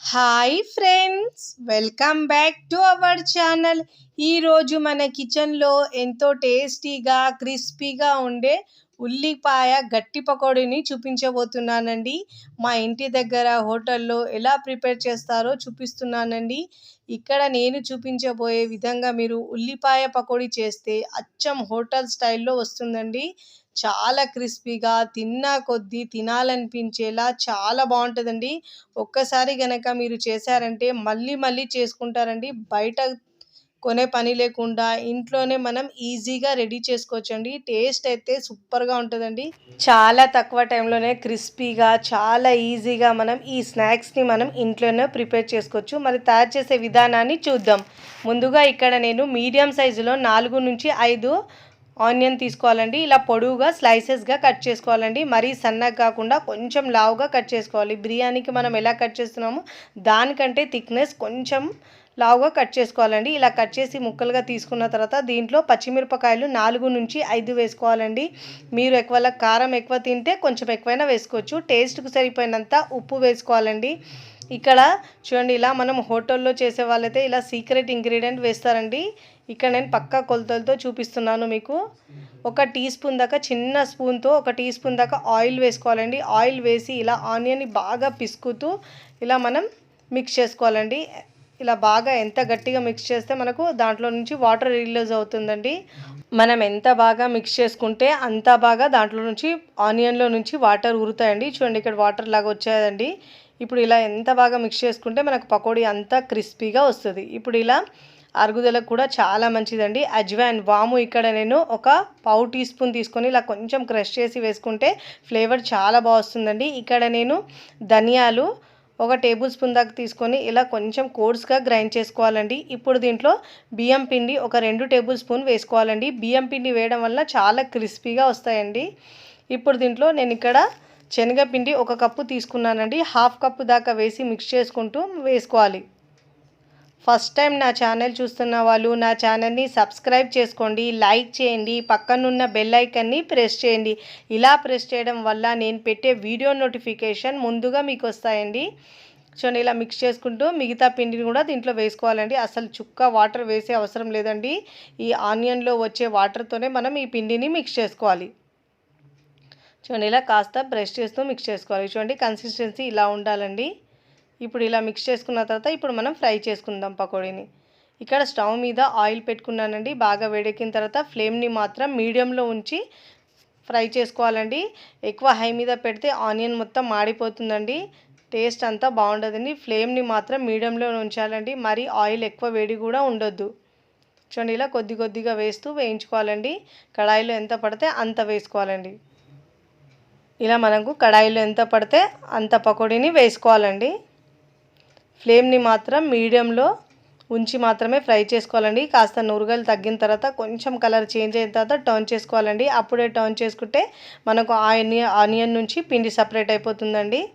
Hi friends welcome back to our channel ఈరోజు మన కిచెన్లో ఎంతో టేస్టీగా క్రిస్పీగా ఉండే ఉల్లిపాయ గట్టి పకోడీని చూపించబోతున్నానండి. మా ఇంటి దగ్గర హోటల్లో ఎలా ప్రిపేర్ చేస్తారో చూపిస్తున్నానండి. ఇక్కడ నేను చూపించబోయే విధంగా మీరు ఉల్లిపాయ పకోడీ చేస్తే అచ్చం హోటల్ స్టైల్లో వస్తుందండి. చాలా క్రిస్పీగా తిన్నా కొద్దీ తినాలనిపించేలా చాలా బాగుంటుందండి. ఒక్కసారి గనక మీరు చేశారంటే మళ్ళీ మళ్ళీ చేసుకుంటారండి. బయట కొనే పని లేకుండా ఇంట్లోనే మనం ఈజీగా రెడీ చేసుకోవచ్చండి. టేస్ట్ అయితే సూపర్గా ఉంటుందండి. చాలా తక్కువ టైంలోనే క్రిస్పీగా చాలా ఈజీగా మనం ఈ స్నాక్స్ని మనం ఇంట్లోనే ప్రిపేర్ చేసుకోవచ్చు. మరి తయారు చేసే విధానాన్ని చూద్దాం. ముందుగా ఇక్కడ నేను మీడియం సైజులో నాలుగు నుంచి ఐదు ఆనియన్ తీసుకోవాలండి. ఇలా పొడవుగా స్లైసెస్గా కట్ చేసుకోవాలండి. మరీ సన్నగా కాకుండా కొంచెం లావుగా కట్ చేసుకోవాలి. బిర్యానీకి మనం ఎలా కట్ చేస్తున్నామో దానికంటే థిక్నెస్ కొంచెం లావుగా కట్ చేసుకోవాలండి. ఇలా కట్ చేసి ముక్కలుగా తీసుకున్న తర్వాత దీంట్లో పచ్చిమిరపకాయలు నాలుగు నుంచి ఐదు వేసుకోవాలండి. మీరు ఎక్కువ కారం ఎక్కువ తింటే కొంచెం ఎక్కువైనా వేసుకోవచ్చు. టేస్ట్కి సరిపోయినంత ఉప్పు వేసుకోవాలండి. ఇక్కడ చూడండి ఇలా మనం హోటల్లో చేసే వాళ్ళైతే ఇలా సీక్రెట్ ఇంగ్రీడియంట్ వేస్తారండి. ఇక్కడ నేను పక్కా కొలతలతో చూపిస్తున్నాను మీకు. ఒక టీ స్పూన్ దాకా చిన్న స్పూన్తో ఒక టీ స్పూన్ దాకా ఆయిల్ వేసుకోవాలండి. ఆయిల్ వేసి ఇలా ఆనియన్ని బాగా పిసుకుతూ ఇలా మనం మిక్స్ చేసుకోవాలండి. ఇలా బాగా ఎంత గట్టిగా మిక్స్ చేస్తే మనకు దాంట్లో నుంచి వాటర్ రిలీజ్ అవుతుందండి. మనం ఎంత బాగా మిక్స్ చేసుకుంటే అంత బాగా దాంట్లో నుంచి ఆనియన్లో నుంచి వాటర్ ఊరుతాయండి. చూడండి ఇక్కడ వాటర్ లాగా వచ్చేదండి. ఇప్పుడు ఇలా ఎంత బాగా మిక్స్ చేసుకుంటే మనకు పకోడీ అంతా క్రిస్పీగా వస్తుంది. ఇప్పుడు ఇలా అరుగుదలకు కూడా చాలా మంచిదండి. అజ్వాన్ వాము ఇక్కడ నేను ఒక పావు టీ స్పూన్ తీసుకొని ఇలా కొంచెం క్రష్ చేసి వేసుకుంటే ఫ్లేవర్ చాలా బాగా వస్తుందండి. ఇక్కడ నేను ధనియాలు ఒక టేబుల్ స్పూన్ దాకా తీసుకొని ఇలా కొంచెం కోర్స్గా గ్రైండ్ చేసుకోవాలండి. ఇప్పుడు దీంట్లో బియ్యం పిండి ఒక రెండు టేబుల్ స్పూన్ వేసుకోవాలండి. బియ్యం పిండి వేయడం వల్ల చాలా క్రిస్పీగా వస్తాయండి. ఇప్పుడు దీంట్లో నేను ఇక్కడ శనగపిండి ఒక కప్పు తీసుకున్నానండి. హాఫ్ కప్పు దాకా వేసి మిక్స్ చేసుకుంటూ వేసుకోవాలి. ఫస్ట్ టైం నా ఛానల్ చూస్తున్న వాళ్ళు నా ఛానల్ని సబ్స్క్రైబ్ చేసుకోండి లైక్ చేయండి పక్కనున్న బెల్ ఐకన్ని ప్రెస్ చేయండి. ఇలా ప్రెస్ చేయడం వల్ల నేను పెట్టే వీడియో నోటిఫికేషన్ ముందుగా మీకు వస్తాయండి. సో ఇలా మిక్స్ చేసుకుంటూ మిగతా పిండిని కూడా దీంట్లో వేసుకోవాలండి. అసలు చుక్క వాటర్ వేసే అవసరం లేదండి. ఈ ఆనియన్లో వచ్చే వాటర్తోనే మనం ఈ పిండిని మిక్స్ చేసుకోవాలి. చూడండి ఇలా కాస్త బ్రష్ చేస్తూ మిక్స్ చేసుకోవాలి. చూడండి కన్సిస్టెన్సీ ఇలా ఉండాలండి. ఇప్పుడు ఇలా మిక్స్ చేసుకున్న తర్వాత ఇప్పుడు మనం ఫ్రై చేసుకుందాం పకోడీని. ఇక్కడ స్టవ్ మీద ఆయిల్ పెట్టుకున్నానండి. బాగా వేడెక్కిన తర్వాత ఫ్లేమ్ని మాత్రం మీడియంలో ఉంచి ఫ్రై చేసుకోవాలండి. ఎక్కువ హై మీద పెడితే ఆనియన్ మొత్తం మాడిపోతుందండి. టేస్ట్ అంతా బాగుండదండి. ఫ్లేమ్ని మాత్రం మీడియంలో ఉంచాలండి. మరి ఆయిల్ ఎక్కువ వేడి కూడా ఉండొద్దు. చూడండి ఇలా కొద్ది కొద్దిగా వేస్తూ వేయించుకోవాలండి. కడాయిలో ఎంత పడితే అంత వేసుకోవాలండి. ఇలా మనకు కడాయిలో ఎంత పడితే అంత పకోడీని వేసుకోవాలండి. ఫ్లేమ్ని మాత్రం మీడియంలో ఉంచి మాత్రమే ఫ్రై చేసుకోవాలండి. కాస్త నురుగలు తగ్గిన తర్వాత కొంచెం కలర్ చేంజ్ అయిన తర్వాత టర్న్ చేసుకోవాలండి. అప్పుడే టర్న్ చేసుకుంటే మనకు ఆనియన్ ఆనియన్ నుంచి పిండి సపరేట్ అయిపోతుందండి.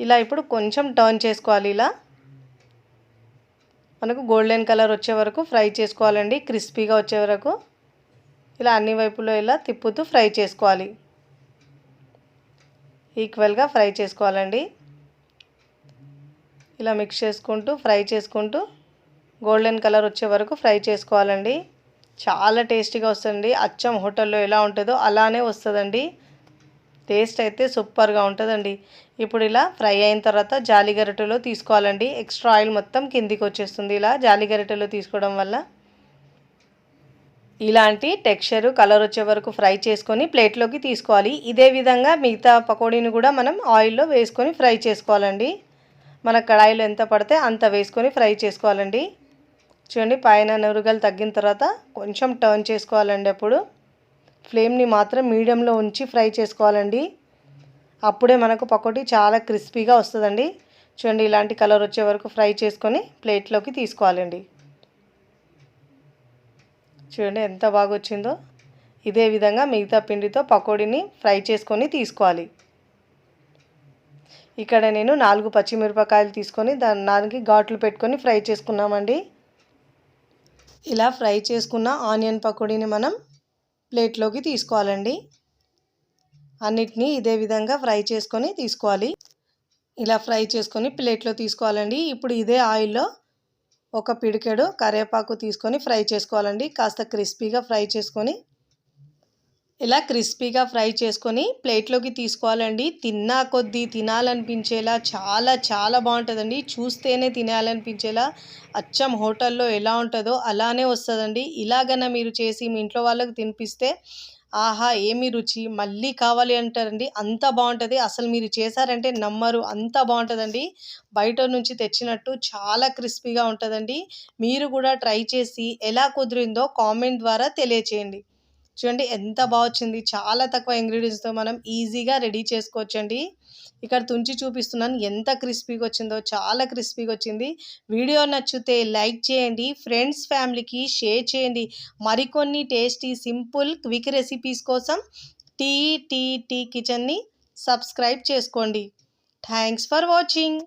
ఇలా ఇప్పుడు కొంచెం టర్న్ చేసుకోవాలి ఇలా. మనకు గోల్డెన్ కలర్ వచ్చే వరకు ఫ్రై చేసుకోవాలండి. క్రిస్పీగా వచ్చే వరకు. ఇలా అన్ని వైపులో ఇలా తిప్పుతూ ఫ్రై చేసుకోవాలి. ఈక్వల్గా ఫ్రై చేసుకోవాలండి. ఇలా మిక్స్ చేసుకుంటూ ఫ్రై చేసుకుంటూ గోల్డెన్ కలర్ వచ్చే వరకు ఫ్రై చేసుకోవాలండి. చాలా టేస్టీగా వస్తుంది అచ్చం హోటల్లో ఎలా ఉంటుందో అలానే వస్తుందండి. టేస్ట్ అయితే సూపర్గా ఉంటుందండి. ఇప్పుడు ఇలా ఫ్రై అయిన తర్వాత జాలి గరిటెలో తీసుకోవాలండి. ఎక్స్ట్రా ఆయిల్ మొత్తం కిందికి వచ్చేస్తుంది. ఇలా జాలి గరిటెలో తీసుకోవడం వల్ల ఇలాంటి టెక్స్చరు కలర్ వచ్చే వరకు ఫ్రై చేసుకొని ప్లేట్లోకి తీసుకోవాలి. ఇదే విధంగా మిగతా పకోడీని కూడా మనం ఆయిల్లో వేసుకొని ఫ్రై చేసుకోవాలండి. మన కడాయిలో ఎంత పడితే అంత వేసుకొని ఫ్రై చేసుకోవాలండి. చూడండి పైన నురుగలు తగ్గిన తర్వాత కొంచెం టర్న్ చేసుకోవాలండి అప్పుడు. ఫ్లేమ్ని మాత్రం మీడియంలో ఉంచి ఫ్రై చేసుకోవాలండి. అప్పుడే మనకు పకోడీ చాలా క్రిస్పీగా వస్తుందండి. చూడండి ఇలాంటి కలర్ వచ్చే వరకు ఫ్రై చేసుకొని ప్లేట్లోకి తీసుకోవాలండి. చూడండి ఎంత బాగా వచ్చిందో ఇదే విధంగా మిగతా పిండితో పకోడీని ఫ్రై చేసుకొని తీసుకోవాలి. ఇక్కడ నేను నాలుగు పచ్చిమిరపకాయలు తీసుకొని దాని దానికి ఘాట్లు పెట్టుకొని ఫ్రై చేసుకున్నామండి. ఇలా ఫ్రై చేసుకున్న ఆనియన్ పకోడీని మనం ప్లేట్లోకి తీసుకోవాలండి. అన్నిటినీ ఇదే విధంగా ఫ్రై చేసుకొని తీసుకోవాలి. ఇలా ఫ్రై చేసుకొని ప్లేట్లో తీసుకోవాలండి. ఇప్పుడు ఇదే ఆయిల్లో ఒక పిడికెడు కరివేపాకు తీసుకొని ఫ్రై చేసుకోవాలండి. కాస్త క్రిస్పీగా ఫ్రై చేసుకొని ఇలా క్రిస్పీగా ఫ్రై చేసుకొని ప్లేట్లోకి తీసుకోవాలండి. తిన్నా కొద్దీ తినాలనిపించేలా చాలా చాలా బాగుంటుందండి. చూస్తేనే తినాలనిపించేలా అచ్చం హోటల్లో ఎలా ఉంటుందో అలానే వస్తుందండి. ఇలాగన మీరు చేసి మీ ఇంట్లో వాళ్ళకి తినిపిస్తే ఆహా ఏమి రుచి? మళ్ళీ కావాలి అంటారండి. అంత బాగుంటుంది. అసలు మీరు చేశారంటే నమ్మరు. అంత బాగుంటుందండి. బయట నుంచి తెచ్చినట్టు చాలా క్రిస్పీగా ఉంటుందండి. మీరు కూడా ట్రై చేసి ఎలా కుదిరిందో కామెంట్ ద్వారా తెలియచేయండి. చూడండి ఎంత బాగా వచ్చింది చాలా తక్కువ ఇంగ్రీడియంట్స్తో మనం ఈజీగా రెడీ చేసుకోవచ్చండి. ఇక్కడ తుంచి చూపిస్తున్నాను ఎంత క్రిస్పీగా వచ్చిందో చాలా క్రిస్పీగా వచ్చింది. వీడియో నచ్చితే లైక్ చేయండి ఫ్రెండ్స్ ఫ్యామిలీకి షేర్ చేయండి. మరికొన్ని టేస్టీ సింపుల్ క్విక్ రెసిపీస్ కోసం టీ టీ టీ కిచెన్ని సబ్స్క్రైబ్ చేసుకోండి. Thanks for watching